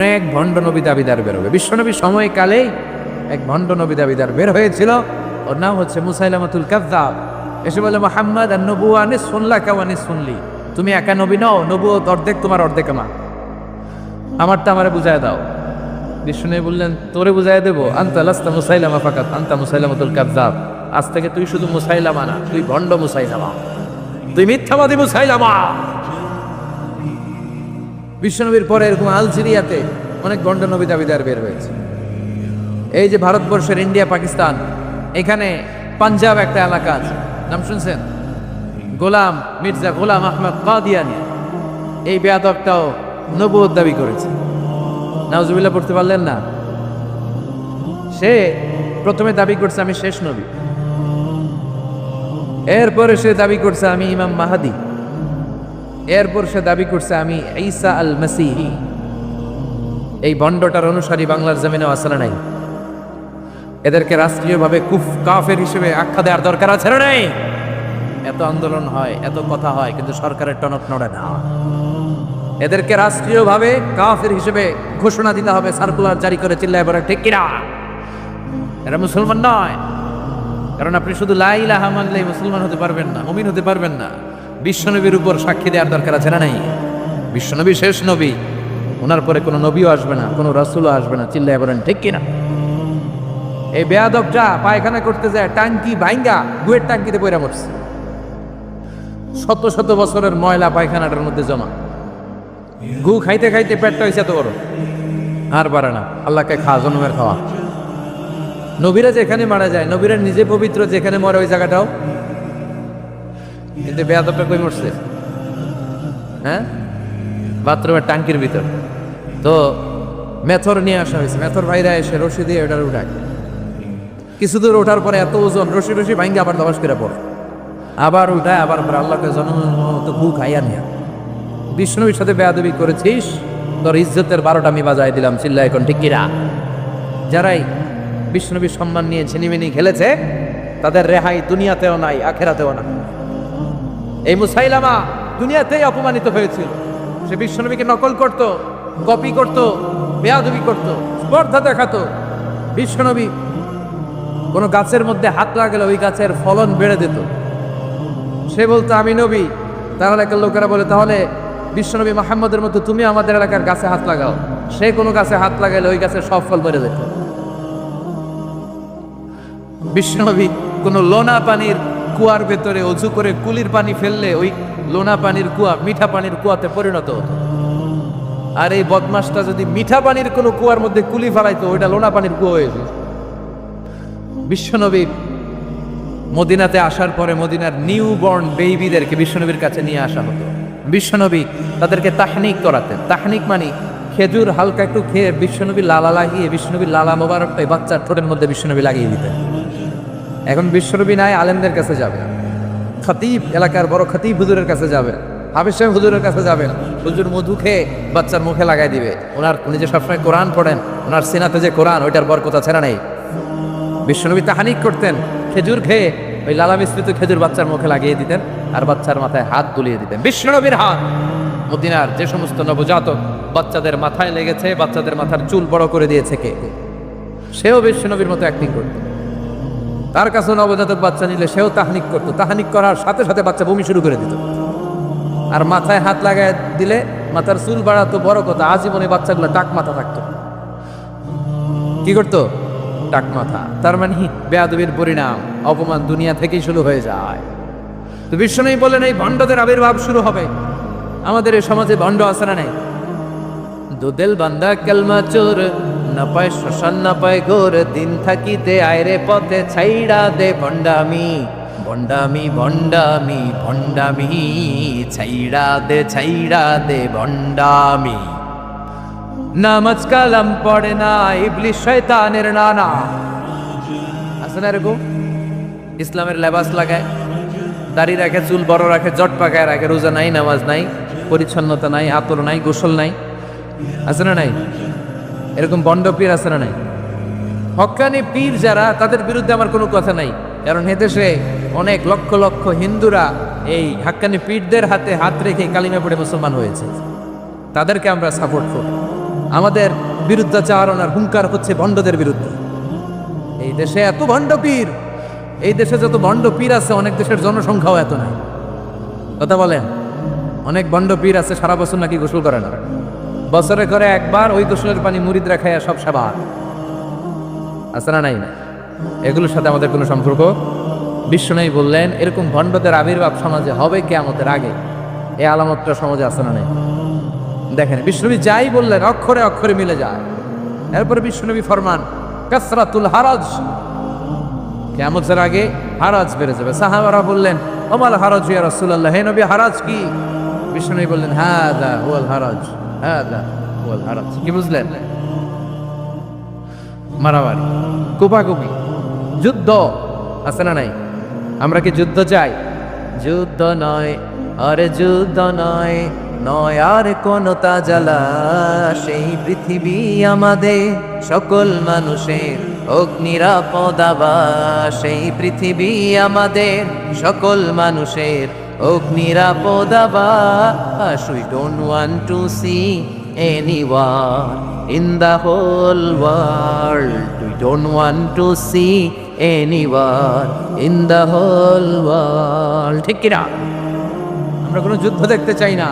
এক ভণ্ড নবী দাবিদার বেরোবে বিশ্বনবী সময়কালেই এক ভণ্ড নবী দাবিদার বের হয়েছিল। ওর নাম হচ্ছে মুসাইলামাতুল কাদ্দাব এসে বলে, মোহাম্মদ আর নবু আনে শুনলা কেওয়ানি শুনলি তুমি একা নবী নও নবু অর্ধেক তোমার অর্ধেক আমার। আমারটা আমারে বুঝায় দাও। বিষ্ণু বললেন, তোরে বুঝাই দেবো, আন্তা লাস্তা মুসাইলামা ফাকাত, আন্তা মুসাইলামাতুল কাদ্দাব আজ থেকে তুই শুধু মুসাইলামা না, তুই ভণ্ড মুসাইলামা। তুই মিথ্যাবাদী মুসাইলামা। বিশ্বনবীর পরে এরকম আলজেরিয়াতে অনেক গন্ড নবী দাবিদার বের হয়েছে। এই যে ভারতবর্ষের ইন্ডিয়া, পাকিস্তান, এখানে পাঞ্জাব একটা এলাকা আছে। নাম শুনছেন? গোলাম মির্জা গোলাম আহমদ কাদিয়ানি। এই বেয়াদবটাও নবুয়ত দাবি করেছে। নাউজুবিল্লাহ, পড়তে পারলেন না? সে প্রথমে দাবি করছে, আমি শেষ নবী। এরপরে সে দাবি করছে, আমি ইমাম মাহাদি। এরপর সে দাবি করছে, আমি ঈসা আল মাসিহি এই বন্ডটার অনুসারী বাংলার জমিনে আসলে নাই? এদেরকে রাষ্ট্রীয়ভাবে কুফ, কাফের হিসেবে আখ্যা দেওয়ার দরকার আছে নাই? এত আন্দোলন হয়, এত কথা হয়, কিন্তু সরকারের টনক নড়ে না। এদেরকে রাষ্ট্রীয়ভাবে কাফের হিসেবে ঘোষণা দিতে হবে, সার্কুলার জারি করে চিল্লায় বলে, ঠিক কিনা? এরা মুসলমান নয়। কারণ আপনি শুধু লাইলাহা মানলেই মুসলমান হতে পারবেন না, মুমিন হতে পারবেন না। বিশ্বনবীর উপর সাক্ষী দেওয়ার দরকার আছে না নাই? বিশ্বনবী শেষ নবী। ওনার পরে কোনো নবীও আসবে না, কোনো রাসুলও আসবে না, চিল্লায় বলেন, ঠিক কিনা? এই বেয়াদবটা পায়খানা করতে যায়, টাঙ্কি ভাইঙ্গা, গুয়ের টাঙ্কিতে পয়রা পড়ছে শত শত বছরের ময়লা পায়খানাটার মধ্যে জমা। গু খাইতে খাইতে পেটটা হয়েছে এত বড়। আর পারে না, আল্লাহকে খা, জন্মের খাওয়া। নবীরা যেখানে মারা যায়, নবীরা নিজে পবিত্র যেখানে মরে ওই জায়গাটাও কিন্তু বেয়াদবটা কই মরছে? হ্যাঁ? বাথরুমের টাঙ্কির ভিতর। তো মেথর নিয়ে আসা হয়েছে। মেথর ভাইরা এসে রশি দিয়ে ওটার উঠায়। কিছু দূর ওঠার পরে এত ওজন, রশি রশি ভাঙ্গে আবার দবাস করে পড়ে। আবার উঠায়, আবার পরে আল্লাহকে জনমতো ভু খাইয়া নিয়া। বিষ্ণুর সাথে বেয়াদবি করেছিস? তোর ইজ্জতের বারোটা আমি বাজায় দিলাম চিল্লা এখন, ঠিক কিরা যারাই বিষ্ণুবীর সম্মান নিয়ে ঝিনিমিনি খেলেছে, তাদের রেহাই দুনিয়াতেও নাই, আখেরাতেও না এই মুসাইলামা দুনিয়াতেই অপমানিত হয়েছিল। সে বিশ্বনবীকে নকল করত, কপি করত, বেয়াদবি করত, স্পর্ধা দেখাতো। বিশ্বনবী কোনো গাছের মধ্যে হাত লাগালে ওই গাছের ফলন বেড়ে দিত। সে বলতো, আমি নবী। তার এলাকার লোকেরা বলে, তাহলে বিশ্বনবী মাহমদের মতো তুমি আমাদের এলাকার গাছে হাত লাগাও। সে কোনো গাছে হাত লাগালে ওই গাছের সব ফল বেড়ে যেত। বিশ্বনবী কোনো লোনা পানির কুয়ার ভেতরে অজু করে কুলির পানি ফেললে ওই লোনা পানির কুয়া, মিঠা পানির কুয়াতে পরিণত হতো। আর এই বদমাসটা যদি মিঠা পানির কোনো কুয়ার মধ্যে কুলি ফেলাইতো, ওইটা লোনা পানির কুয়া হয়ে যেত। বিশ্বনবী মদিনাতে আসার পরে মদিনার নিউ বর্ন বেবিদেরকে বিশ্বনবীর কাছে নিয়ে আসা হতো। বিশ্বনবী তাদেরকে তাহনিক করাতেন। তাহনিক মানে খেজুর হালকা একটু খেয়ে বিশ্বনবী লালা লাগিয়ে বিশ্বনবী লালা মোবারকটাই বাচ্চার ঠোঁটের মধ্যে বিশ্বনবী লাগিয়ে দিতেন। এখন বিশ্বনবী নাই, আলেমদের কাছে যাবে। খতিব এলাকার বড় খতিব হুজুরের কাছে যাবে। হাফিজ সাহেব হুজুরের কাছে যাবেন হুজুর মধু খেয়ে বাচ্চার মুখে লাগাই দিবে। ওনার, উনি যে সবসময় কোরআন পড়েন, ওনার সিনাতে যে কোরআন, ওইটার বরকতা ছেড়া নেই? বিশ্বনবী তাহানিক করতেন, খেজুর খেয়ে ওই লালা মিশ্রিত খেজুর বাচ্চার মুখে লাগিয়ে দিতেন আর বাচ্চার মাথায় হাত তুলিয়ে দিতেন। বিশ্বনবীর হাত! মদিনার যে সমস্ত নবজাতক বাচ্চাদের মাথায় লেগেছে, বাচ্চাদের মাথার চুল বড় করে দিয়েছে কে? সেও বিশ্বনবীর মতো অ্যাক্টিং করত তার কাছে নবজাতক বাচ্চা নিলে সেও তাহানিক করতো। তাহানিক করার সাথে সাথে বাচ্চা বমি শুরু করে দিত। আর মাথায় হাত লাগায় দিলে মাথার চুল বাড়াতো বড় কথা, আজীবনে বাচ্চাগুলো টাক মাথা থাকতো। কি করতো? টাক মাথা। তার মানে বেয়াদবির পরিণাম, অপমান দুনিয়া থেকেই শুরু হয়ে যায়। তো বিশ্ব বিশ্বনবী বলেন এই ভণ্ডদের আবির্ভাব শুরু হবে। আমাদের এই সমাজে ভণ্ড আছে না নাই? দুদেল বান্দা কেলমা চোর না পায়, শ্মশান না পায় ঘোর দিন থাকিতে, আয়রে পথে ছাইড়া দে ভণ্ডামি। ভণ্ডামি ভণ্ডামি ভণ্ডামি, ছাইড়া দে ছাইড়া দে ভণ্ডামি। নামাজ কালাম পড়ে না ইবলিশ শয়তানের নানা। আছে না এরকম? ইসলামের লেবাস লাগায়, দাড়ি রাখে, চুল বড় রাখে, জট পাকায় রাখে, রোজা নাই, নামাজ নাই, পরিচ্ছন্নতা নাই, আতর নাই, গোসল নাই। আছে না নাই? এরকম বন্ড পীর আছে না নাই? হক্কানি পীর যারা, তাদের বিরুদ্ধে আমার কোনো কথা নাই। কারণ এদেশে অনেক লক্ষ লক্ষ হিন্দুরা এই হাক্কানি পীরদের হাতে হাত রেখে কালিমা পড়ে মুসলমান হয়েছে। তাদেরকে আমরা সাপোর্ট করি। আমাদের বিরুদ্ধাচারণার হুঙ্কার হচ্ছে ভণ্ডদের বিরুদ্ধে। এই দেশে এত ভণ্ড পীর, এই দেশে যত ভণ্ড পীর আছে, অনেক দেশের জনসংখ্যাও এত নাই। কথা বলেন, অনেক ভণ্ড পীর আছে, সারা বছর নাকি গোসল করে না। বছরে করে একবার ওই গোসলের পানি মুরিদ রাখাইয়া সব সেবা। আছে না নাই? এগুলোর সাথে আমাদের কোনো সম্পর্ক? বিশ্ব বিশ্বনয়ী বললেন, এরকম ভণ্ডদের আবির্ভাব সমাজে হবে কেয়ামতের আগে। এই আলামতটা সমাজে আছে না নাই? দেখেন বিষ্ণবী যাই বললেন, অক্ষরে অক্ষরে মিলে যায়। এরপরে বিষ্ণবী ফরমান, কাসরাতুল হারাজ। কেয়ামতের আগে হারাজ বেড়ে যাবে। সাহাবারা বললেন, ওমাল হারাজ ইয়া রাসূলুল্লাহ, হে নবী, হারাজ কি? বিষ্ণবী বললেন হ্যাঁ হুয়াল হারাজ। হ্যাঁ দা হুয়াল হারাজ কি বুঝলেন? মারামারি, কুপাকুপি, যুদ্ধ আছে না নাই? আমরা কি যুদ্ধ চাই? যুদ্ধ নয়, আরে যুদ্ধ নয় নয় আর কোন তাজালা সেই পৃথিবী আমাদের সকল মানুষের অগ্নিরাপদাবা সেই পৃথিবী আমাদের সকল মানুষের অগ্নিরাপদাবাস we don't want to see anyone in the whole world. We don't want to see anyone in the whole world. ঠিক কিনা আমরা কোনো যুদ্ধ দেখতে চাই না,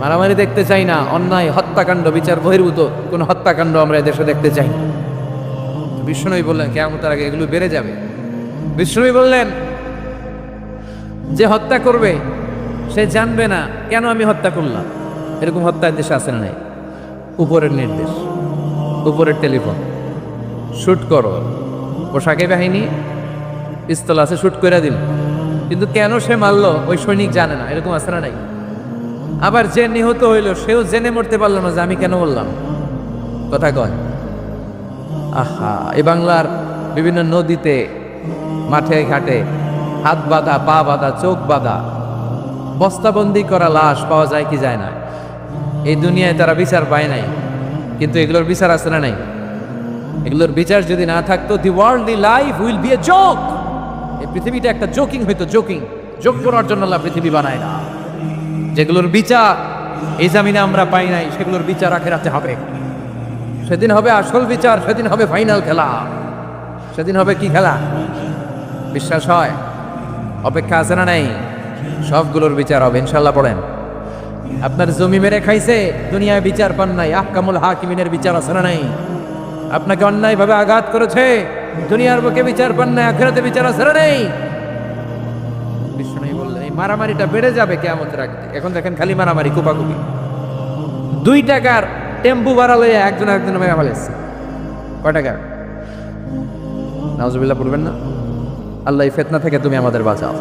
মারামারি দেখতে চাই না, অন্যায়, হত্যাকাণ্ড, বিচার, বহির্ভূত কোনো হত্যাকাণ্ড আমরা এদেশে দেখতে চাই বিষ্ণুই বললেন কেমন তার আগে এগুলো বেড়ে যাবে বিষ্ণুই বললেন যে হত্যা করবে, সে জানবে না কেন আমি হত্যা করলাম। এরকম হত্যার দেশে আসে না নাই? উপরের নির্দেশ, উপরের টেলিফোন। শ্যুট করো। পোশাকে বাহিনী, পিস্তল আছে শ্যুট করে দিল। কিন্তু কেন সে মারল, ওই সৈনিক জানে না, এরকম আছে না নাই? আবার যে নিহত হইল, সেও জেনে মরতে পারল না যে আমি কেন বললাম কথা কয়। আহা এ বাংলার বিভিন্ন নদীতে, মাঠে, ঘাটে হাত বাঁধা, পা বাঁধা, চোখ বাঁধা। বস্তাবন্দি করা লাশ পাওয়া যায় কি যায় না। এই দুনিয়ায় তারা বিচার পায় নাই। কিন্তু এগুলোর বিচার আছে না নাই? এগুলোর বিচার যদি না থাকতো the worldly life will be a joke এই পৃথিবীটা একটা জোকিং হইতো জোকিং জোক করার জন্য আল্লাহ পৃথিবী বানায় না। যেগুলোর বিচার এই জামিনে আমরা পাই নাই, সেগুলোর বিচার আখেরাতে হবে। সেদিন হবে আসল বিচার, সেদিন হবে ফাইনাল খেলা। সেদিন হবে কি খেলা? বিশ্বাস হয়? অপেক্ষা আছে না নাই? সবগুলোর বিচার হবে ইনশাল্লাহ পড়েন। আপনার জমি মেরে খাইছে, দুনিয়ায় বিচার পান নাই, আহকামুল হাকিমিনের বিচার আছে না নাই? আপনাকে অন্যায়ভাবে আঘাত করেছে, দুনিয়ার বুকে বিচার পান নাই, আখেরাতে বিচার আছে না নাই? বিষ্ণু বললেন, এই মারামারিটা বেড়ে যাবে কেমন রাখতে এখন দেখেন খালি মারামারি, কুপাকুপি। দুই টাকার টেম্পু লইয়া একজন একজন মেরে ফেলেছে কয় টাকা নাজুবিল্লাহ পড়বেন না? আল্লাহ ফেতনা থেকে তুমি আমাদের বাঁচাও।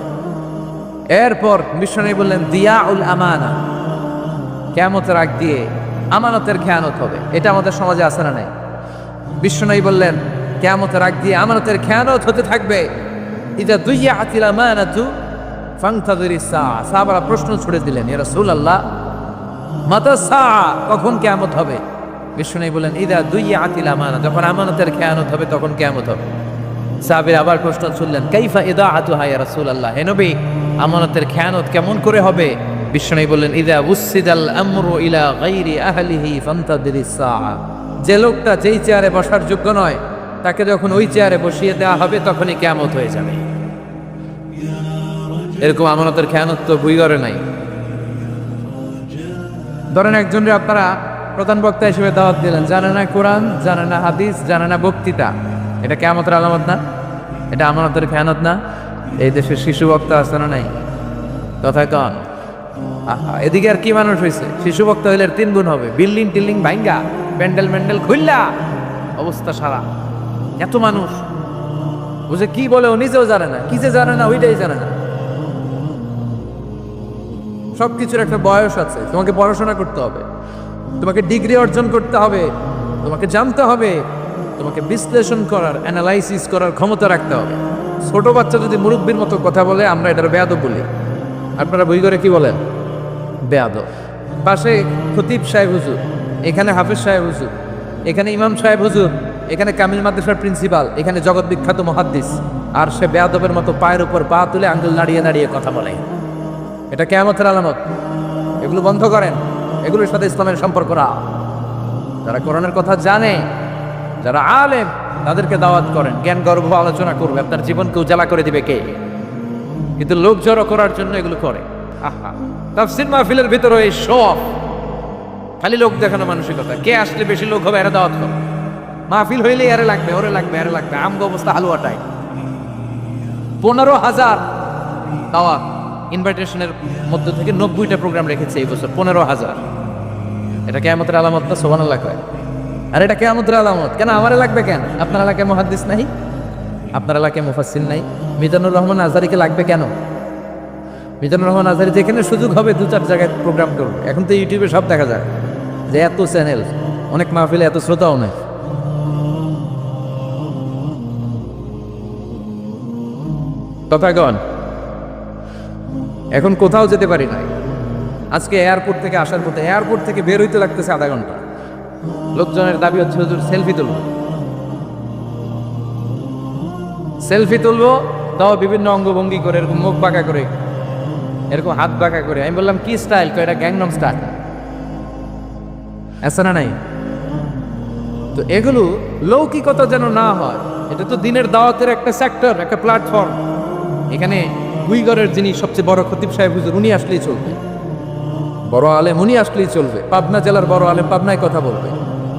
এরপর বিষ্ণু বললেন দিয়া উল আমানা। কেমতের আগ দিয়ে আমানতের খেয়ানত হবে। এটা আমাদের সমাজে আছে না নাই? বিষ্ণু বললেন কেমতের আগ দিয়ে আমানতের খেয়ানত হতে থাকবে। ইদা দুইয়া আতিল আমানাতু ফাংতাদিরি সা সাহাবারা প্রশ্ন ছুড়ে দিলেন, ইয়া রাসূলুল্লাহ, মাতা সা, কখন কেয়ামত হবে? বিষ্ণু বললেন, ইদা দুইয়া আতিল আমানা। যখন আমানতের খেয়ানত হবে, তখন কেয়ামত হবে। সাহাবির আবার প্রশ্ন শুনলেন কাইফা ইদা আতু হায়া রাসূল আল্লাহ হে নবী, আমানতের খেয়ানত কেমন করে হবে? বিষ্ণু বললেন, ইদা উসিদাল আমরু ইলা গাইরি আহলিহি ফান্তাদিরিস যে লোকটা যেই চেয়ারে বসার যোগ্য নয়, তাকে যখন ওই চেয়ারে বসিয়ে দেওয়া হবে, তখনই কেয়ামত হয়ে যাবে। এরকম আমানতের খেয়ানত তো ভুই করে নাই। ধরেন একজনের আপনারা প্রধান বক্তা হিসেবে দাওয়াত দিলেন, জানে না কোরআন, জানে না হাদিস, জানে না বক্তৃতা। এটা কেমতের আলামত না? এটা আমানতের খেয়ানত না? এই দেশের শিশু বক্তা আছে না নাই? তথায় কন এদিকে আর কি মানুষ হয়েছে শিশু ভক্ত হইলে তিন গুণ হবে। বিল্ডিং টিল্ডিং ভাঙ্গা প্যান্ডেল ম্যান্ডেল খুললা অবস্থা সারা। এত মানুষ। বুঝে কি বলে ও নিজেও জানে না। কি যে জানে না, ওইটাই জানে না। সব কিছুর একটা বয়স আছে। তোমাকে পড়াশোনা করতে হবে। তোমাকে ডিগ্রি অর্জন করতে হবে। তোমাকে জানতে হবে। তোমাকে বিশ্লেষণ করার অ্যানালাইসিস করার ক্ষমতা রাখতে হবে। ছোট বাচ্চা যদি মুরব্বীর মতো কথা বলে, আমরা এটার বেয়াদব বলি। আপনারা বই করে কি বলেন? বেয়াদব। পাশে খতিব সাহেব হুজুর, এখানে হাফিজ সাহেব হুজুর, এখানে ইমাম সাহেব হুজুর, এখানে কামিল মাদ্রাসার প্রিন্সিপাল, এখানে জগৎ বিখ্যাত মহাদ্দিস। আর সে বেয়াদবের মতো পায়ের উপর পা তুলে আঙ্গুল নাড়িয়ে নাড়িয়ে কথা বলে। এটা কেমতের আলামত। এগুলো বন্ধ করেন। এগুলোর সাথে ইসলামের সম্পর্ক রা যারা কোরআনের কথা জানে যারা আলেম, তাদেরকে দাওয়াত করেন, জ্ঞান গর্ভ আলোচনা করবে, আপনার জীবনকে উজালা করে দিবে কে? কিন্তু লোক জড়ো করার জন্য এগুলো করে। আহা, তাফসির মাহফিলের ভিতরে এই সব। খালি লোক দেখানো মানসিকতা। কে আসলে বেশি লোক হবে, এরা দাওয়াত করে। মাহফিল হইলে আরে লাগবে, ওরে লাগবে আরে লাগবে। আমগো অবস্থা হালুয়াটাই পনেরো হাজার দাওয়াত। ইনভাইটেশনের মধ্য থেকে নব্বইটা প্রোগ্রাম রেখেছে এই বছর, পনেরো হাজার। এটা কেয়ামতের আলামত না সোহান কয়। আর এটা কেয়ামতের আলামত। কেন আমার লাগবে কেন? আপনার এলাকায় মহাদ্দিস নাই? আপনার এলাকায় মুফাসিল নাই? মিজানুর রহমান আজারিকে লাগবে কেন? মিজানুর রহমান আজারি যেখানে সুযোগ হবে, দু চার জায়গায় প্রোগ্রাম করবে এখন তো ইউটিউবে সব দেখা যায় যে এত চ্যানেল অনেক মাহফিলে এত শ্রোতাও নেই। কথাগণ এখন কোথাও যেতে পারি নাই। আজকে এয়ারপোর্ট থেকে আসার পথে এয়ারপোর্ট থেকে বের হইতে লাগতেছে আধা ঘণ্টা। লোকজনের দাবি হচ্ছে, হুজুর, সেলফি তুলবো। সেলফি তুলবো, তাও বিভিন্ন অঙ্গভঙ্গি করে, এরকম মুখ বাঁকা করে, এরকম হাত বাঁকা করে। আমি বললাম, কি স্টাইল এটা গ্যাংনম স্টাইল আছে না নাই? তো এগুলো লৌকিকতা যেন না হয়, এটা তো দিনের দাওয়াতের একটা সেক্টর একটা প্ল্যাটফর্ম এখানে গুইগরের যিনি সবচেয়ে বড় খতিব সাহেব, হুজুর, উনি আসলেই চলবে। বড় আলেম, উনি আসলেই চলবে। পাবনা জেলার বড় আলেম পাবনায় কথা বলবে।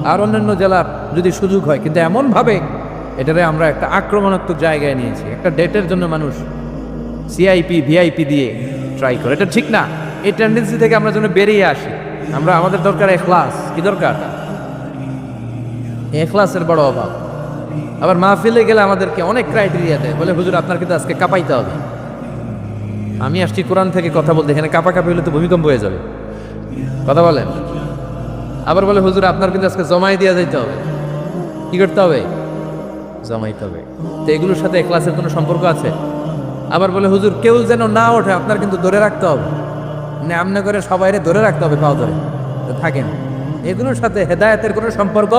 আর অন্যান্য জেলার যদি সুযোগ হয়, কিন্তু এমনভাবে এটারে আমরা একটা আক্রমণাত্মক জায়গায় নিয়েছি, একটা ডেটের জন্য মানুষ সিআইপি ভিআইপি দিয়ে ট্রাই করে। এটা ঠিক না। এই টেন্ডেন্সি থেকে আমরা যেন বেরিয়ে আসি। আমরা, আমাদের দরকার এখলাস। কি দরকার? এখলাসের বড় অভাব। আবার মাহফিলে গেলে আমাদেরকে অনেক ক্রাইটেরিয়া দেয়। বলে, হুজুর আপনার কিন্তু আজকে কাঁপাইতে হবে। আমি আসছি কোরআন থেকে কথা বলতে। এখানে কাপা কাপি হলে তো ভূমিকম্প হয়ে যাবে। কথা বলেন। আবার বলে, হুজুর, আপনার কিন্তু আজকে জমাই দিয়ে যাইতে হবে। কি করতে হবে? জমাইতে হবে। তো এগুলোর সাথে ক্লাসের কোনো সম্পর্ক আছে? আবার বলে, হুজুর, কেউ যেন না ওঠে, আপনার কিন্তু ধরে রাখতে হবে। মানে আমনে করে সবাই ধরে রাখতে হবে পাও ধরে। থাকেন। এগুলোর সাথে হেদায়তের কোনো সম্পর্ক?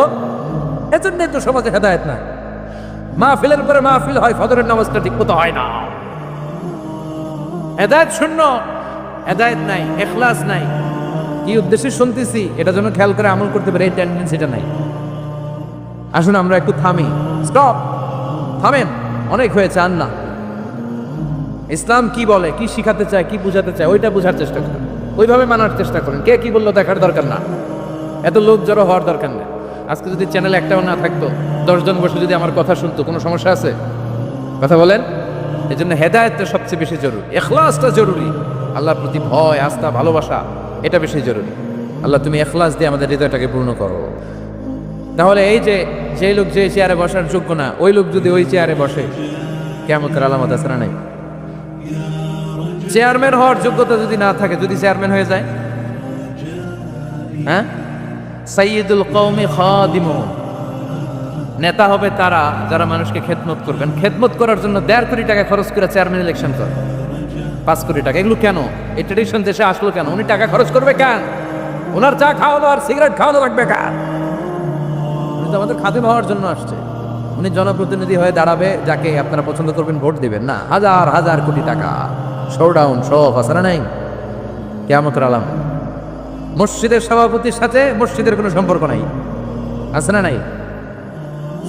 এজন্যই তো সমাজে হেদায়েত নাই। মাহফিলের পরে মাহফিল হয়, ফজরের নামাজটা ঠিক মতো হয় না। হেদায়ত শূন্য। হেদায়ত নাই, এখলাস নাই। কি উদ্দেশ্যে শুনতেছি? এটা যেন খেয়াল করে আমল করতে পারে, এই টেন্ডেন্সিটা নাই। আসুন আমরা একটু থামি। স্টপ থামেন। অনেক হয়েছে, আর না। ইসলাম কি বলে? কি শিখাতে চায়? কি বুঝাতে চায়? ওইটা বোঝার চেষ্টা করেন। ওইভাবে মানার চেষ্টা করেন। কে কি বলল দেখার দরকার না। এত লোক জড়ো হওয়ার দরকার নেই। আজকে যদি চ্যানেল একটাও না থাকতো, দশজন বসে যদি আমার কথা শুনতো, কোনো সমস্যা আছে? কথা বলেন। এই জন্য হেদায়তটা সবচেয়ে বেশি জরুরি। এখলাসটা জরুরি। আল্লাহর প্রতি ভয়, আস্থা, ভালোবাসা। এটা বেশি জরুরি। আল্লাহ, তুমি এখলাস দিয়ে আমাদের হৃদয়টাকে পূর্ণ করো। তাহলে এই যে যে লোক যে চেয়ারে বসার যোগ্য না, ওই লোক যদি ওই চেয়ারে বসে কেমন আলামত আছে না নাই? চেয়ারম্যান হওয়ার যোগ্যতা যদি না থাকে, যদি চেয়ারম্যান হয়ে যায়? হ্যাঁ? সাইয়দুল কৌমি খাদিমুন নেতা হবে তারা, যারা মানুষকে খেদমত করবেন। খেদমত করার জন্য দেড় কোটি টাকা খরচ করে চেয়ারম্যান ইলেকশন করে। পাঁচ কোটি টাকা। এগুলো কেন? এই ট্রেডিশন দেশে আসলো কেন? উনি টাকা খরচ করবে কেন? ওনার চা খাওয়ানো আর সিগারেট খাওয়ানো লাগবে কেন? উনি তো আমাদের খাদেম হওয়ার জন্য আসছে। উনি জনপ্রতিনিধি হয়ে দাঁড়াবে, যাকে আপনারা পছন্দ করবেন ভোট দিবেন না। হাজার হাজার কোটি টাকা। শোডাউন সব আছে না নাই? কেমতের আলাম। মসজিদের সভাপতির সাথে মসজিদের কোনো সম্পর্ক নাই। আছে না নাই?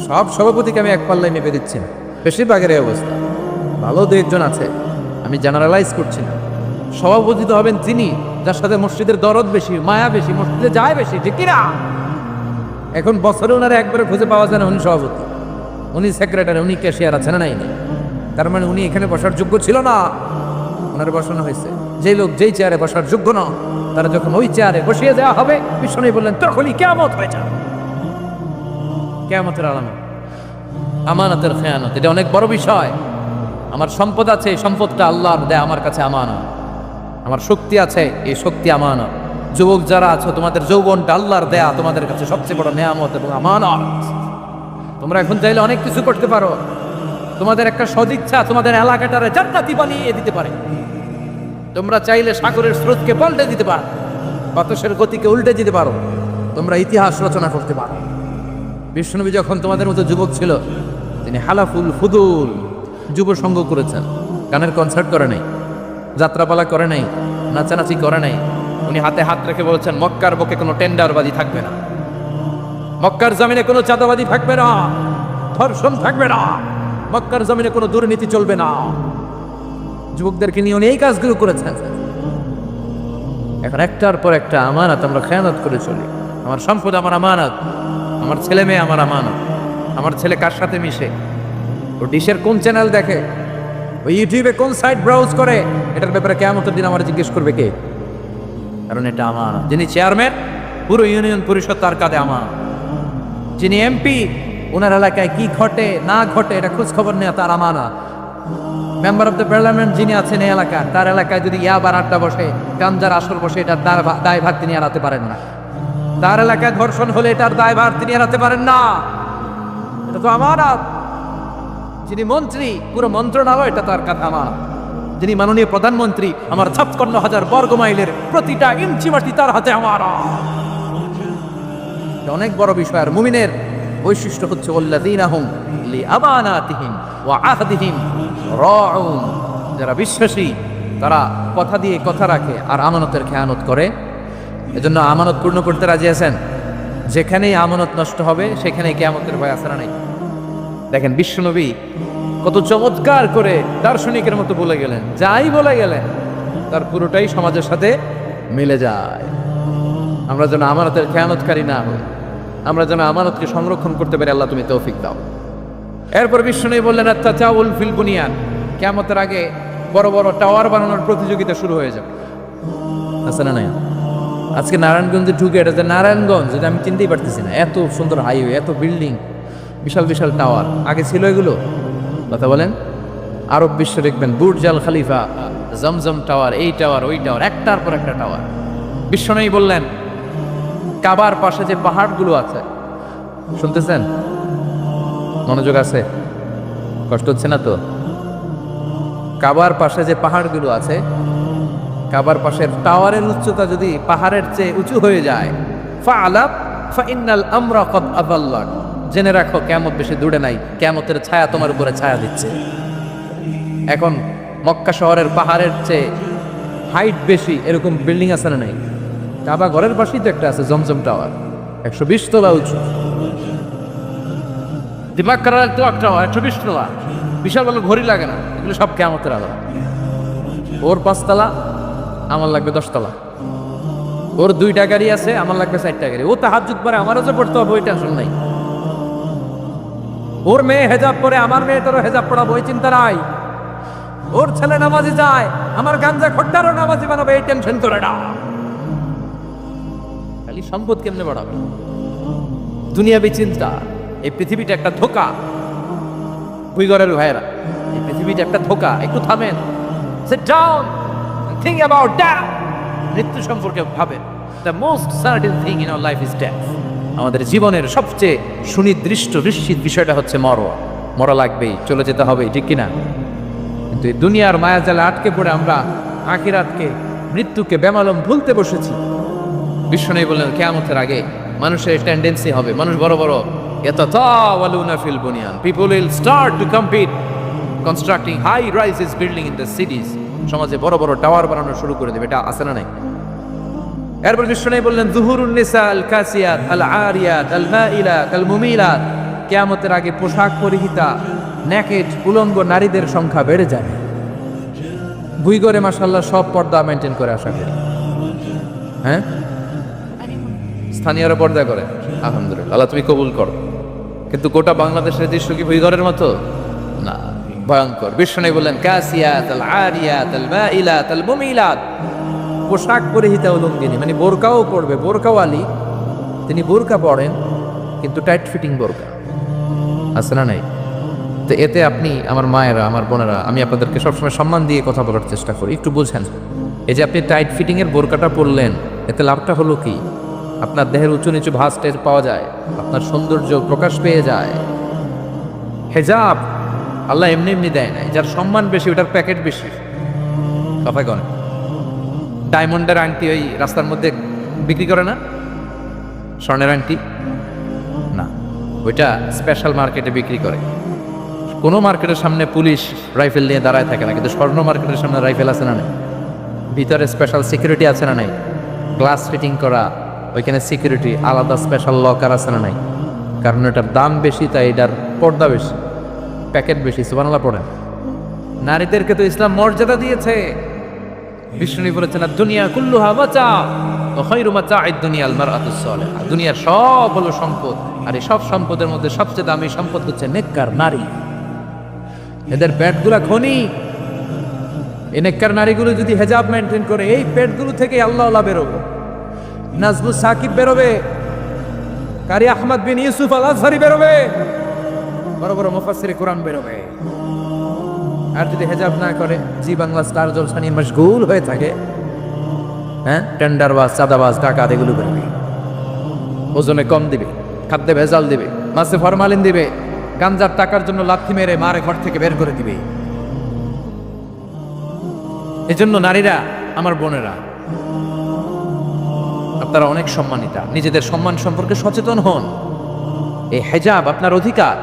সব সভাপতিকে আমি এক পাল্লায় মেপে দিচ্ছি। বেশিরভাগের এই অবস্থা। ভালো দু একজন আছে। আমি জেনারেলাইজ করছি না। সভাপতি তো হবেন তিনি যার সাথে মসজিদের দরদ বেশি, মায়া বেশি, মসজিদে যায় বেশি, ঠিক কিনা? এখন বছরে ওনারা একবারে খুঁজে পাওয়া যায় না উনি সভাপতি। উনি সেক্রেটারি উনি ক্যাশিয়ার আছে না নাই তার মানে উনি এখানে বসার যোগ্য ছিল না। ওনার বসানো হয়েছে। যে লোক যেই চেয়ারে বসার যোগ্য না, তারা যখন ওই চেয়ারে বসিয়ে দেওয়া হবে বিষ্ণু বললেন, তখনই কেমত হয়ে যাবে। কেমতের আলামত। আমানতের খেয়ানত, এটা অনেক বড় বিষয়। আমার সম্পদ আছে সম্পদটা আল্লাহর দেয়, আমার কাছে আমানত। আমার শক্তি আছে, এই শক্তি আমানত। যুবক যারা আছো, তোমাদের যৌবনটা আল্লাহর দেয়া, তোমাদের কাছে সবচেয়ে বড় নেয়ামত এবং আমানত। তোমরা এখন চাইলে অনেক কিছু করতে পারো। তোমাদের একটা সদিচ্ছা, তোমাদের এলাকাটারে জান্নাতি বানিয়ে দিতে পারে। তোমরা চাইলে সাগরের স্রোতকে পাল্টে দিতে পারো, বাতাসের গতিকে উল্টে দিতে পারো। তোমরা ইতিহাস রচনা করতে পারো। বিষ্ণুনবী যখন তোমাদের মতো যুবক ছিল, তিনি হালাফুল ফুদুল। যুব সঙ্গ করেছেন। গানের কনসার্ট করে নাই, যাত্রাপালা করে নাই, নাচানাচি করে নাই। উনি হাতে হাত রেখে বলছেন, মক্কার বুকে কোনো টেন্ডারবাজি থাকবে না। মক্কার জমিনে কোনো চাঁদাবাজি থাকবে না, ধর্ষণ থাকবে না, মক্কার জমিনে কোনো দুর্নীতি চলবে না। যুবকদেরকে নিয়ে উনি এই কাজগুলো করেছেন। এখন একটার পর একটা আমানত আমরা খেয়ানত করে চলি। আমার সম্পদ আমার আমানত, আমার ছেলে মেয়ে আমার আমানত, আমার ছেলে কার সাথে মিশে? ও ডিশের কোন চ্যানেল দেখে? ওই ইউটিউবে কোন সাইট ব্রাউজ করে? এটার ব্যাপারে কেমতের দিন আমার জিজ্ঞেস করবে কে? কারণ এটা আমার। যিনি চেয়ারম্যান পুরো ইউনিয়ন পরিষদ তার কাঁধে আমার। যিনি এমপি ওনার এলাকায় কি ঘটে, না ঘটে, এটা খোঁজ খবর নেওয়া তার আমানত মেম্বার অফ দ্য পার্লামেন্ট যিনি আছেন এই এলাকার, তার এলাকায় যদি ইয়াবার আড্ডা বসে, গাঞ্জার আসর বসে, এটার দায়ভার তিনি এড়াতে পারেন না। তার এলাকায় ধর্ষণ হলে এটার দায়ভার তিনি এড়াতে পারেন না। এটা তো আমার যিনি মন্ত্রী, পুরো মন্ত্রণালয় এটা তার কথা আমার। যিনি মাননীয় প্রধানমন্ত্রী, আমার ছাপ্পান্ন হাজার বর্গ মাইলের প্রতিটা ইঞ্চি মাটি তার হাতে আমার। অনেক বড় বিষয়, আর মুমিনের বৈশিষ্ট্য হচ্ছে যারা বিশ্বাসী, তারা কথা দিয়ে কথা রাখে আর আমানতের খেয়ানত করে। এজন্য আমানত পূর্ণ করতে রাজি আছেন? যেখানেই আমানত নষ্ট হবে, সেখানেই কেয়ামতের ভয় না নাই। দেখেন বিশ্বনবী কত চমৎকার করে দার্শনিকের মতো বলে গেলেন, যাই বলে গেলেন, তার পুরোটাই সমাজের সাথে মিলে যায়। আমরা যেন আমানতের খেয়ানতকারী না হই, আমরা যেন আমানতকে সংরক্ষণ করতে পারি, আল্লাহ তুমি তৌফিক দাও। এরপর বিষ্ণু বললেন আচ্ছা চাউল ফিল বুনিয়ান কেমতের আগে বড় বড় টাওয়ার বানানোর প্রতিযোগিতা শুরু হয়ে যাবে। আছে না আজকে নারায়ণগঞ্জে ঢুকে এটা যে নারায়ণগঞ্জ যেটা আমি চিনতেই পারতেছি না। এত সুন্দর হাইওয়ে এত বিল্ডিং বিশাল বিশাল টাওয়ার। আগে ছিল এগুলো? কথা বলেন। আরব বিশ্ব দেখবেন Burj Al Khalifa, Zamzam tower, এই টাওয়ার, ওই টাওয়ার, একটার পর একটা টাওয়ার। বিশ্বনয়ী বললেন, কাবার পাশে যে পাহাড়গুলো আছে। শুনতেছেন? মনোযোগ আছে? কষ্ট হচ্ছে না তো? কাবার পাশে যে পাহাড়গুলো আছে, কাবার পাশের টাওয়ারের উচ্চতা যদি পাহাড়ের চেয়ে উঁচু হয়ে যায় ফা আলাপ ফা ইন্নাল আমরা কদ আদাল্লাক। জেনে রাখো কেমন বেশি দূরে নাই। কেমতের ছায়া তোমার উপরে ছায়া দিচ্ছে। এখন মক্কা শহরের পাহাড়ের চেয়ে হাইট বেশি এরকম বিল্ডিং আছে না নাই? কাবা ঘরের পাশেই তো একটা আছে, জমজম টাওয়ার একশো বিশ তলা উঁচু। দিমাগ করার তো একটা একশো বিশ তলা। বিশাল বড় ঘড়ি লাগে না, এগুলো সব কেমতের আলো। ওর পাঁচতলা আমার লাগবে দশতলা ওর দুইটা গাড়ি আছে, আমার লাগবে চারটা গাড়ি। ও তাহাজুদ পরে আমারও যে পড়তে হবে, ওই টেনশন নাই। ওর মেয়ে হেজাব পরে, আমার মেয়েটারও হেজাব পড়াবো ওই চিন্তা নাই। ওর ছেলে নামাজি যায়, আমার গাঞ্জা খড্ডারও নামাজি বানাবে, এই টেনশন করে না। খালি সম্পদ কেমনে বাড়াবে? দুনিয়াবি চিন্তা, এই পৃথিবীটা একটা ধোকা। ভুইগরের ভাইয়েরা, এই পৃথিবীটা একটা ধোকা, একটু থামেন। Sit down think about that মৃত্যু সম্পর্কে ভাবেন। The most certain thing in our life is death আমাদের জীবনের সবচেয়ে সুনির্দিষ্ট নিশ্চিত বিষয়টা হচ্ছে মরো মরা লাগবেই, চলে যেতে হবে ঠিক কিনা? কিন্তু এই দুনিয়ার মায়াজালে আটকে পড়ে আমরা আখিরাতকে, মৃত্যুকে বেমালম ভুলতে বসেছি। বিষ্ণু বললেন, কেয়ামতের আগে মানুষের টেন্ডেন্সি হবে। মানুষ বড় বড়, ইয়াতাতাওয়ালুনা ফিল বুনিয়ান। People will start to compete constructing high rises building in the cities সমাজে বড় বড় টাওয়ার বানানো শুরু করে দেবে। এটা আছে না নাই? এরপর বিষ্ণু বললেন, জুহুরুন নিসা আল কাসিয়াত, আল আরিয়াত, আল মাইলাত, আল মুমিলাত। কেয়ামতের আগে পোশাক পরিহিতা ন্যাকেট উলঙ্গ নারীদের সংখ্যা বেড়ে যাবে। ভুইগরে মাসাল্লাহ সব পর্দা মেনটেন করে আশা করি হ্যাঁ? স্থানীয়রা পর্দা করে, আলহামদুলিল্লাহ। আল্লাহ তুমি কবুল করো। কিন্তু গোটা বাংলাদেশের দৃশ্য কি ভুইঘরের মতো? না, ভয়ঙ্কর। বিষ্ণু বললেন, কাসিয়াত, আল আরিয়াত, আল মাইলাত, আল মুমিলাত। পোশাক পরিহিতা উলঙ্গিনী মানে বোরকাও পরবে বোরকাও আলী তিনি বোরকা পরেন, কিন্তু টাইট ফিটিং বোরকা। আছে না নাই? তো এতে আপনি, আমার মায়েরা, আমার বোনেরা, আমি আপনাদেরকে সবসময় সম্মান দিয়ে কথা বলার চেষ্টা করি। একটু বুঝেন। এই যে আপনি টাইট ফিটিংয়ের বোরকাটা পরলেন, এতে লাভটা হলো কি? আপনার দেহের উঁচু নিচু ভাস টের পাওয়া যায়, আপনার সৌন্দর্য প্রকাশ পেয়ে যায়। হেজাব আল্লাহ এমনি এমনি দেয় নাই, যার সম্মান বেশি, ওটার প্যাকেট বেশি। কথা কন। ডায়মন্ডের আংটি ওই রাস্তার মধ্যে বিক্রি করে না? স্বর্ণের আংটি? না, ওইটা স্পেশাল মার্কেটে বিক্রি করে। কোনো মার্কেটের সামনে পুলিশ রাইফেল নিয়ে দাঁড়ায় থাকে না, কিন্তু স্বর্ণ মার্কেটের সামনে রাইফেল আছে না নাই? ভিতরে স্পেশাল সিকিউরিটি আছে না নাই? গ্লাস ফিটিং করা, ওইখানে সিকিউরিটি আলাদা স্পেশাল লকার আছে না নাই? কারণ এটার দাম বেশি, তাই এটার পর্দা বেশি, প্যাকেট বেশি সুবানাল্লাহ পড়েন। নারীদেরকে তো ইসলাম মর্যাদা দিয়েছে। বিষ্ণু বলেছেন, আর দুনিয়া কুল্লুহা বাঁচা খৈরু মাচা আই দুনিয়াল মারাতুস দুনিয়ার সব হলো সম্পদ, আর এই সব সম্পদের মধ্যে সবচেয়ে দামি সম্পদ হচ্ছে নেককার নারী। এদের পেটগুলা খনি এই নেককার নারীগুলো যদি হেজাব মেনটেন করে, এই পেটগুলো থেকে আল্লাহ আল্লাহ বেরোবে। নাজবুল সাকিব বেরোবে। কারি আহমদ বিন ইউসুফ আল আজহারি বেরোবে। বড় বড় মুফাসসিরে কোরআন বেরোবে। আর যদি হেজাব না করে, জি বাংলা স্টার জলসা নিয়ে মশগুল হয়ে থাকে হ্যাঁ? টেন্ডার টেন্ডারবাজ, চাঁদাবাজ টাকা এগুলো করবে ওজনে কম দিবে, খাদ্যে ভেজাল দিবে, মাছে ফরমালিন দিবে, গাঞ্জার টাকার জন্য লাথি মেরে মারে ঘর থেকে বের করে দিবে। এজন্য নারীরা, আমার বোনেরা, আপনারা অনেক সম্মানিতা, নিজেদের সম্মান সম্পর্কে সচেতন হন। এই হেজাব আপনার অধিকার,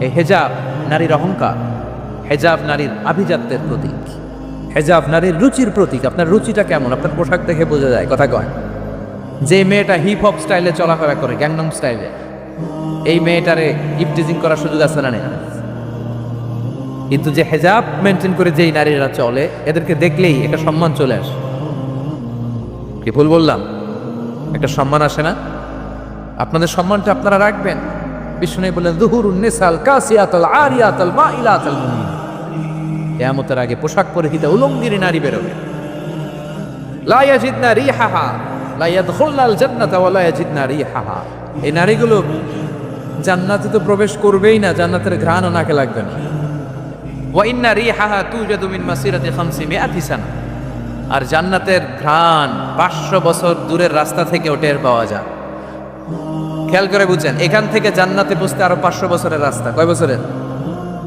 এই হেজাব নারীর অহংকার। হেজাব নারীর আভিজাত্যের প্রতীক। হেজাব নারীর রুচির প্রতীক। আপনার রুচিটা কেমন? আপনার পোশাক দেখে বোঝা যায়। কথা কয়। যে মেয়েটা হিপ হপ স্টাইলে চলাফেরা করে গ্যাংনম স্টাইলে এই মেয়েটারে ইপটিজিং করার সুযোগ আছে না নেই? কিন্তু যে হেজাব মেনটেন করে যেই নারীরা চলে, এদেরকে দেখলেই একটা সম্মান চলে আসে। কি ভুল বললাম? একটা সম্মান আসে না? আপনাদের সম্মানটা আপনারা রাখবেন। বিষ্ণু বললেন, দুহুরুন নেসাল কাসিয়াতাল আরিয়াতাল মাইলাতাল মুমিন কিয়ামতের আগে পোশাক পরিহিত উলঙ্গিনী নারী বেরোবে। লা ইয়াজিদনা রিহাহা, লা ইয়াদখুলনাল জান্নাতা ওয়া লা ইয়াজিদনা রিহাহা। এই নারীগুলো জান্নাতে তো প্রবেশ করবেই না, জান্নাতের ঘ্রাণও নাকে লাগবে না। ওয়া ইন্না রিহাহা তুজাদু মিন মাসিরাতি 500 সানা। আর জান্নাতের ঘ্রাণ পাঁচশো বছর দূরের রাস্তা থেকে টের পাওয়া যায়। খেয়াল করে বুঝছেন, এখান থেকে জান্নাতে পৌঁছতে আরও পাঁচশো বছরের রাস্তা। কয় বছরের?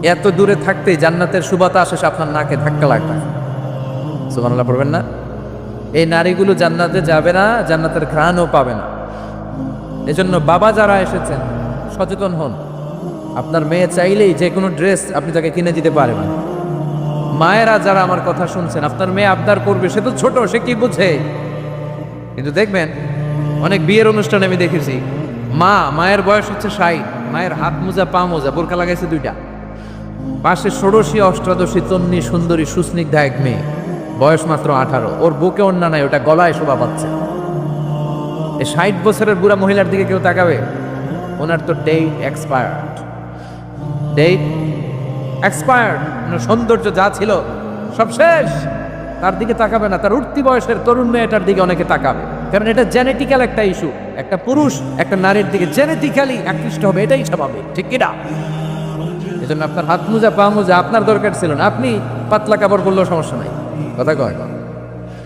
এত দূরে থাকতেই জান্নাতের সুবাতাস এসে আপনার নাকে ধাক্কা লাগবে। সুবহানাল্লাহ পড়বেন না? এই নারীগুলো জান্নাতে যাবে না, জান্নাতের ঘ্রাণও পাবে না। এজন্য বাবা যারা এসেছেন, সচেতন হন। আপনার মেয়ে চাইলেই যে কোনো ড্রেস আপনি তাকে কিনে দিতে পারবেন। মায়েরা যারা আমার কথা শুনছেন, আপনার মেয়ে আবদার করবে, সে তো ছোট, সে কি বুঝে? কিন্তু দেখবেন, অনেক বিয়ের অনুষ্ঠানে আমি দেখেছি, মা, মায়ের বয়স হচ্ছে ষাট, মায়ের হাত মোজা, পা মোজা বোরকা লাগাইছে দুইটা। পাশে ষোড়শী, অষ্টাদশী, তন্নি, সুন্দরী, সুস্নিগ্ধা এক মেয়ে। বয়স মাত্র আঠারো। ওর বুকে অন্য নাই ওটা গলায় শোভা পাচ্ছে। এই ষাট বছরের বুড়া মহিলার দিকে কেউ তাকাবে? ওনার তো ডেট এক্সপায়ার্ড ডেট এক্সপায়ার্ড সৌন্দর্য যা ছিল, সব শেষ। তার দিকে তাকাবে না। তার উঠতি বয়সের তরুণ মেয়েটার দিকে অনেকে তাকাবে। কারণ এটা জেনেটিক্যাল একটা ইস্যু একটা পুরুষ, একটা নারীর দিকে জেনেটিক্যালি আকৃষ্ট হবে, এটাই স্বাভাবিক। ঠিক কিনা এজন্য আপনার হাত মোজা, পা মোজা আপনার দরকার ছিল না। আপনি পাতলা কাপড় পরলেও সমস্যা নাই। কথা কয়?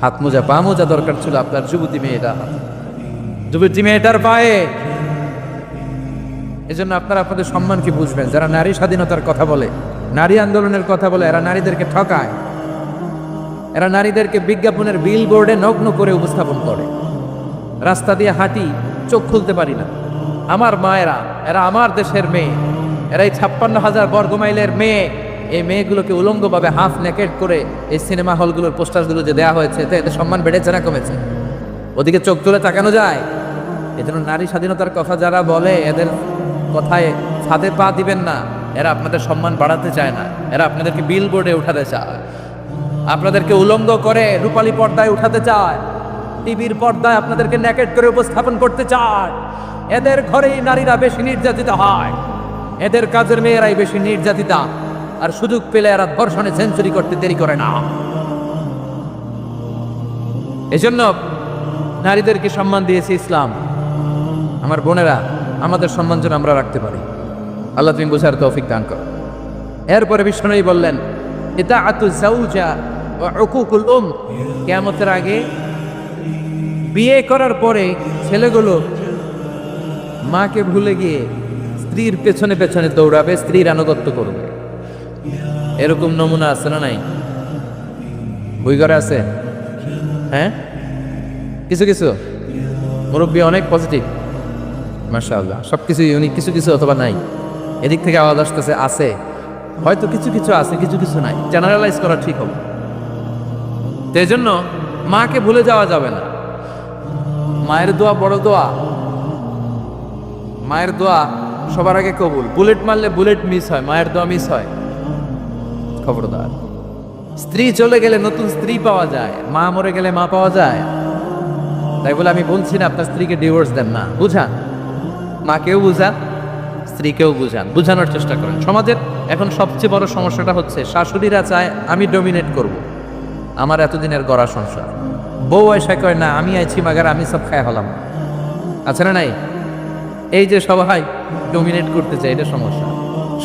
হাত মোজা, পা মোজা দরকার ছিল আপনার যুবতী মেয়েটা। যুবতী মেয়েটার পায়ে। এজন্য আপনারা আপনাদের সম্মানকে বুঝবেন? যারা নারী স্বাধীনতার কথা বলে, নারী আন্দোলনের কথা বলে, এরা নারীদেরকে ঠকায়। এরা নারীদেরকে বিজ্ঞাপনের বিল বোর্ডে নগ্ন করে উপস্থাপন করে। রাস্তা দিয়ে হাঁটি, চোখ খুলতে পারি না। আমার মায়েরা, এরা আমার দেশের মেয়ে। এরা এই ছাপ্পান্ন হাজার বর্গমাইলের মেয়ে। এই মেয়েগুলোকে উলঙ্গভাবে হাফ নেকেট করে এই সিনেমা হলগুলোর পোস্টারগুলো যে দেওয়া হয়েছে এতে এদের সম্মান বেড়েছে না কমেছে? ওদিকে চোখ তুলে তাকানো যায়। এজন্য নারী স্বাধীনতার কথা যারা বলে, এদের কথায় ফাঁদে পা দিবেন না। এরা আপনাদের সম্মান বাড়াতে চায় না। এরা আপনাদেরকে বিল বোর্ডে উঠাতে চায়। আপনাদেরকে উলঙ্গ করে রূপালী পর্দায় উঠাতে চায়। টিভির পর্দায় আপনাদেরকে ন্যাকেট করে উপস্থাপন করতে চায়। এদের ঘরেই নারীরা বেশি নির্যাতিত হয়। এদের কাজের মেয়েরাই বেশি নির্যাতিতা, আর সুযোগ পেলে এরা ধর্ষণে সেঞ্চুরি করতে দেরি করে না। এজন্য নারীদেরকে সম্মান দিয়েছে ইসলাম। আমার বোনেরা, আমাদের সম্মান যেন আমরা রাখতে পারি। আল্লাহ তুমি বোঝার তৌফিক দান করো। এরপরে বিষ্ণুই বললেন এটা আতু জাউজা ও উকুকুল উম। কেয়ামতের আগে বিয়ে করার পরে ছেলেগুলো মাকে ভুলে গিয়ে স্ত্রীর পেছনে পেছনে দৌড়াবে, স্ত্রীর আনুগত্য করবে। এরকম নমুনা আছে না নাই? বই ঘরে আছে? হ্যাঁ? কিছু কিছু? মুরব্বী অনেক পজিটিভ মার্শাল্লাহ সব কিছু ইউনিক কিছু কিছু অথবা নাই। এদিক থেকে আওয়াজ আসতেছে, আছে। হয়তো কিছু কিছু আছে, কিছু কিছু নাই। জেনারেলাইজ করা ঠিক হবে। তো এই জন্য মাকে ভুলে যাওয়া যাবে না। মায়ের দোয়া বড় দোয়া। মায়ের দোয়া সবার আগে কবুল। বুলেট মারলে বুলেট মিস হয়, মায়ের দোয়া মিস হয়। খবরদার। স্ত্রী চলে গেলে নতুন স্ত্রী পাওয়া যায়, মা মরে গেলে মা পাওয়া যায়। তাই বলে আমি বলছি না, আপনার স্ত্রীকে ডিভোর্স দেন না। বুঝান? মাকেও বুঝান, স্ত্রীকেও বুঝান। বুঝানোর চেষ্টা করেন। সমাজের এখন সবচেয়ে বড় সমস্যাটা হচ্ছে, শাশুড়িরা চায় আমি ডমিনেট করব। আমার এতদিনের গড়া সংসার। বউ এসে কয়, না, আমি আইছি, মাগার আমি সব খায় হলাম। আছে না নাই? এই যে সবাই ডমিনেট করতে চায়, এটা সমস্যা।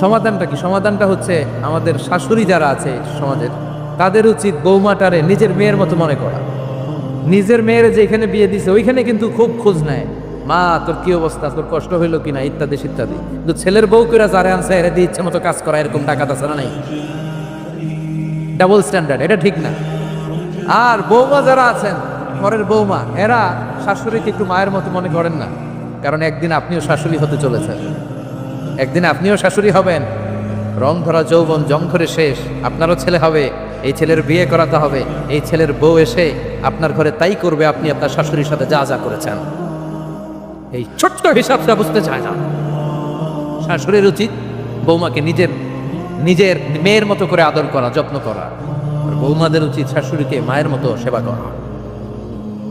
সমাধানটা কি? সমাধানটা হচ্ছে আমাদের শাশুড়ি যারা আছে সমাজের, তাদের উচিত বৌমাটারে নিজের মেয়ের মতো মনে করা। নিজের মেয়ের যেখানে বিয়ে দিছে, ওইখানে কিন্তু খুব খোঁজ নেয়। মা, তোর কি অবস্থা? তোর কষ্ট হইল কিনা ইত্যাদি ইত্যাদি কিন্তু ছেলের বউ করে যারা আনছে, এরা দিয়ে ইচ্ছে মতো কাজ করা, এরকম টাকা না নাই? ডাবল স্ট্যান্ডার্ড এটা ঠিক না। আর বৌমা যারা আছেন, ঘরের বৌমা, এরা শাশুড়িকে একটু মায়ের মতো মনে করেন না। কারণ একদিন আপনিও শাশুড়ি হতে চলেছেন। একদিন আপনিও শাশুড়ি হবেন। রং ধরা যৌবন জং ধরে শেষ। আপনারও ছেলে হবে। এই ছেলের বিয়ে করাতে হবে। এই ছেলের বউ এসে আপনার ঘরে তাই করবে আপনি আপনার শাশুড়ির সাথে যা যা করেছেন। এই ছোট্ট হিসাবটা বুঝতে চায় না। শাশুড়ির উচিত বৌমাকে নিজের নিজের মেয়ের মতো করে আদর করা, যত্ন করা। বৌমাদের উচিত শাশুড়িকে মায়ের মতো সেবা করা।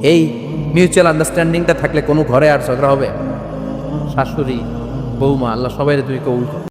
এই মিউচুয়াল আন্ডারস্ট্যান্ডিংটা থাকলে কোনো ঘরে আর ঝগড়া হবে? শাশুড়ি, বৌমা, আল্লাহ সবাই তুই কবুল